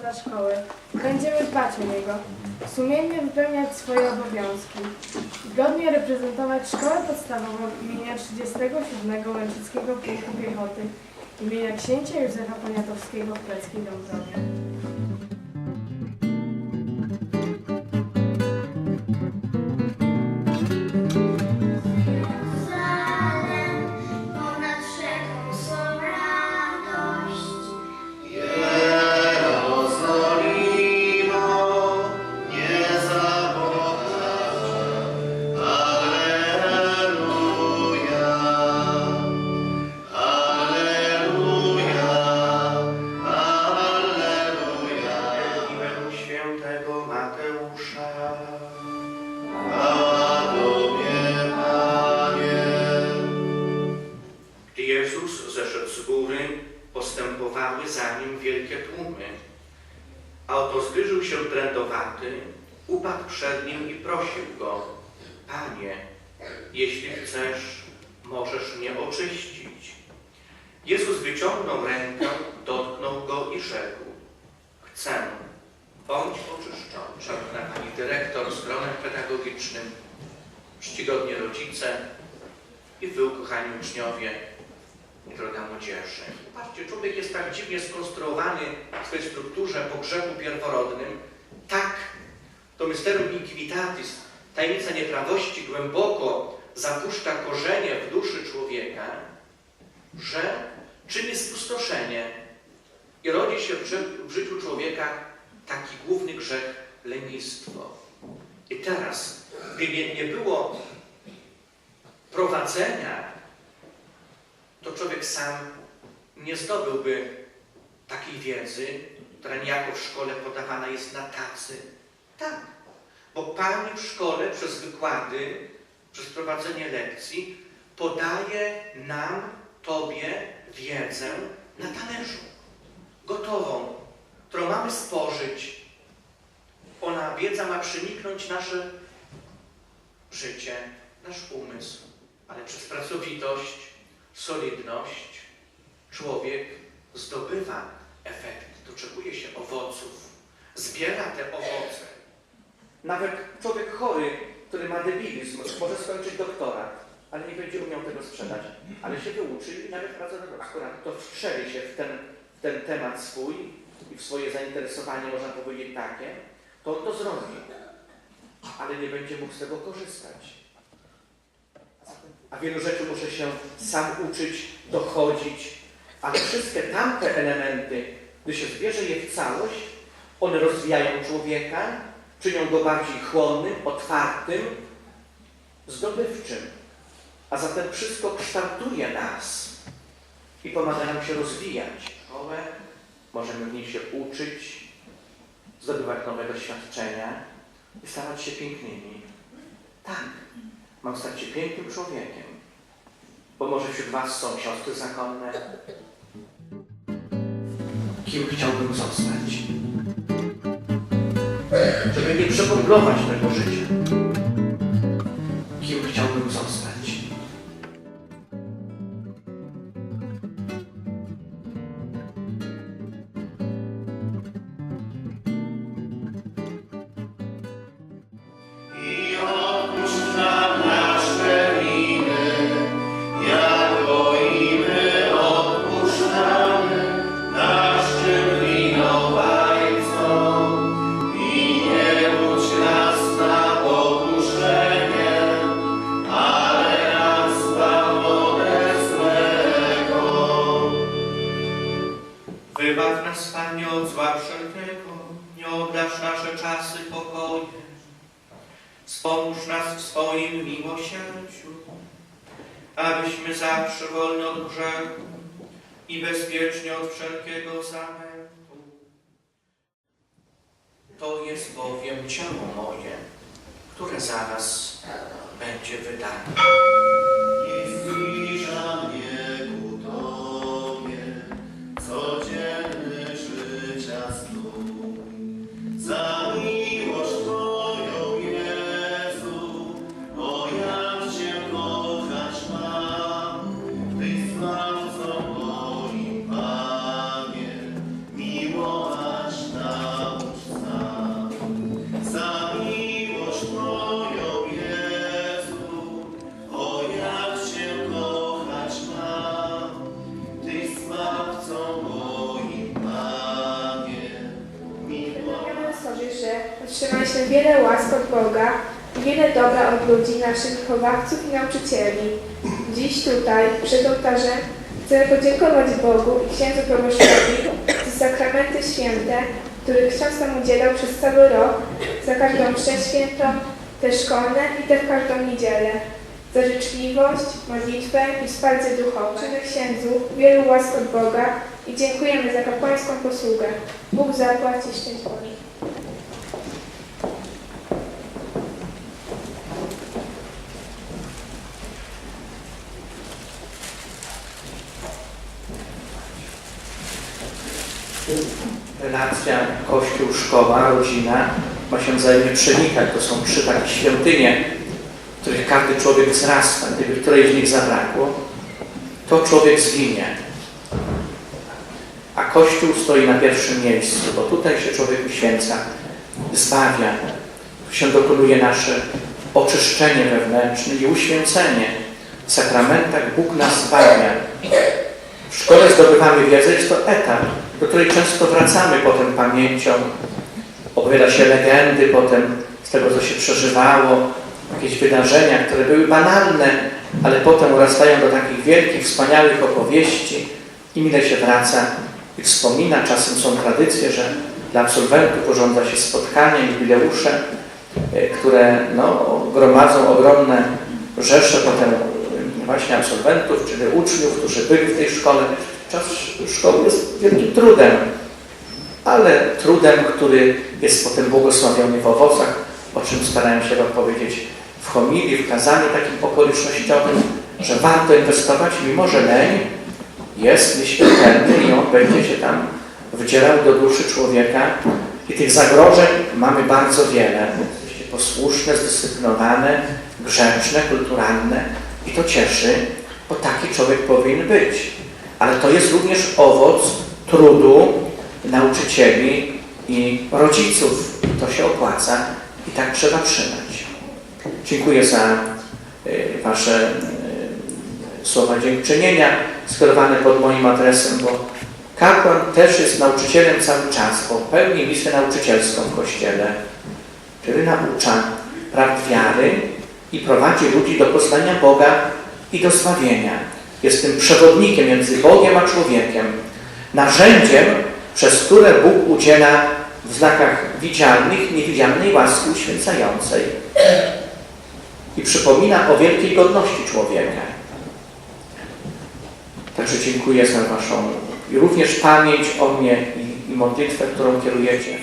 Dla szkoły. Będziemy dbać o niego. Sumiennie wypełniać swoje obowiązki. Godnie reprezentować szkołę podstawową imienia 37 Łęczyckiego Pułku Piechoty imienia księcia Józefa Poniatowskiego w Pleckiej Dąbrowie. Postępowały za nim wielkie tłumy. A oto zbliżył się trędowaty, upadł przed nim i prosił go, Panie, jeśli chcesz, możesz mnie oczyścić. Jezus wyciągnął rękę, dotknął go i rzekł, Chcę, bądź oczyszczony. Szanowna Pani Dyrektor, stronę pedagogicznym, czcigodni rodzice i Wy, ukochani uczniowie droga młodzieży. Patrzcie, człowiek jest tak dziwnie skonstruowany w swojej strukturze po grzechu pierworodnym, tak to mysterium inquitatis, tajemnica nieprawości głęboko zapuszcza korzenie w duszy człowieka, że czyni spustoszenie i rodzi się w, ży- w życiu człowieka taki główny grzech lenistwo. I teraz, gdyby nie było prowadzenia, to człowiek sam nie zdobyłby takiej wiedzy, która niejako w szkole podawana jest na tacy. Tak, bo Pani w szkole przez wykłady, przez prowadzenie lekcji podaje nam, Tobie wiedzę na talerzu gotową, którą mamy spożyć. Ona, wiedza ma przeniknąć nasze życie, nasz umysł, ale przez pracowitość, solidność człowiek zdobywa efekt, doczekuje się owoców, zbiera te owoce. Nawet człowiek chory, który ma debilizm, może skończyć doktorat, ale nie będzie umiał tego sprzedać, ale się wyuczy i nawet do doktora. To wstrzeli się w ten, w ten temat swój i w swoje zainteresowanie, można powiedzieć takie, to on to zrobi, ale nie będzie mógł z tego korzystać. A wielu rzeczy muszę się sam uczyć, dochodzić, ale wszystkie tamte elementy, gdy się zbierze je w całość, one rozwijają człowieka, czynią go bardziej chłonnym, otwartym, zdobywczym. A zatem wszystko kształtuje nas i pomaga nam się rozwijać. Szkołę możemy w niej się uczyć, zdobywać nowe doświadczenia i stawać się pięknymi. Tak, mam stać się pięknym człowiekiem, bo może wśród Was są siostry zakonne. Kim chciałbym zostać? Żeby nie przekomblować tego życia. Kim chciałbym zostać? Wybaw nas, Panie, od zła wszelkiego, nie oddasz nasze czasy pokojem. Wspomóż nas w swoim miłosierdziu, abyśmy zawsze wolni od grzechu i bezpiecznie od wszelkiego zamętu. To jest bowiem ciało moje, które zaraz będzie wydane. Wiele łask od Boga wiele dobra od ludzi, naszych wychowawców i nauczycieli. Dziś tutaj, przed ołtarzem, chcemy podziękować Bogu i księdzu proboszczowi za sakramenty święte, których ksiądz nam udzielał przez cały rok, za każdą mszę te szkolne i te w każdą niedzielę, za życzliwość, modlitwę i wsparcie duchowe. Księdzu wielu łask od Boga i dziękujemy za kapłańską posługę. Bóg zapłać i szczęść Boże. Relacja Kościół, szkoła, rodzina ma się wzajemnie przenikać. To są trzy takie świątynie, których każdy człowiek wzrasta. Gdyby którejś z nich zabrakło, to człowiek zginie. A Kościół stoi na pierwszym miejscu, bo tutaj się człowiek uświęca, zbawia, się dokonuje nasze oczyszczenie wewnętrzne i uświęcenie. W sakramentach Bóg nas zbawia. W szkole zdobywamy wiedzę, jest to etap, do której często wracamy potem pamięcią. Opowiada się legendy potem z tego, co się przeżywało, jakieś wydarzenia, które były banalne, ale potem urastają do takich wielkich, wspaniałych opowieści i mile się wraca i wspomina. Czasem są tradycje, że dla absolwentów porządza się spotkania, jubileusze, e, które no, gromadzą ogromne rzesze potem właśnie absolwentów, czyli uczniów, którzy byli w tej szkole. Czas szkoły jest wielkim trudem, ale trudem, który jest potem błogosławiony w owocach, o czym starałem się Wam powiedzieć w homilii, w kazaniu takim okolicznościowym, że warto inwestować, mimo że leń jest nieśmiertelny i on będzie się tam wdzierał do duszy człowieka i tych zagrożeń mamy bardzo wiele. Posłuszne, zdyscyplinowane, grzeczne, kulturalne i to cieszy, bo taki człowiek powinien być. Ale to jest również owoc trudu nauczycieli i rodziców. To się opłaca i tak trzeba trzymać. Dziękuję za y, Wasze y, słowa dziękczynienia skierowane pod moim adresem, bo kapłan też jest nauczycielem cały czas, bo pełni misję nauczycielską w Kościele, czyli naucza prawd wiary i prowadzi ludzi do poznania Boga i do zbawienia. Jest tym przewodnikiem między Bogiem a człowiekiem, narzędziem, przez które Bóg udziela w znakach widzialnych, niewidzialnej łaski uświęcającej. I przypomina o wielkiej godności człowieka. Także dziękuję za Waszą i również pamięć o mnie i, i modlitwę, którą kierujecie.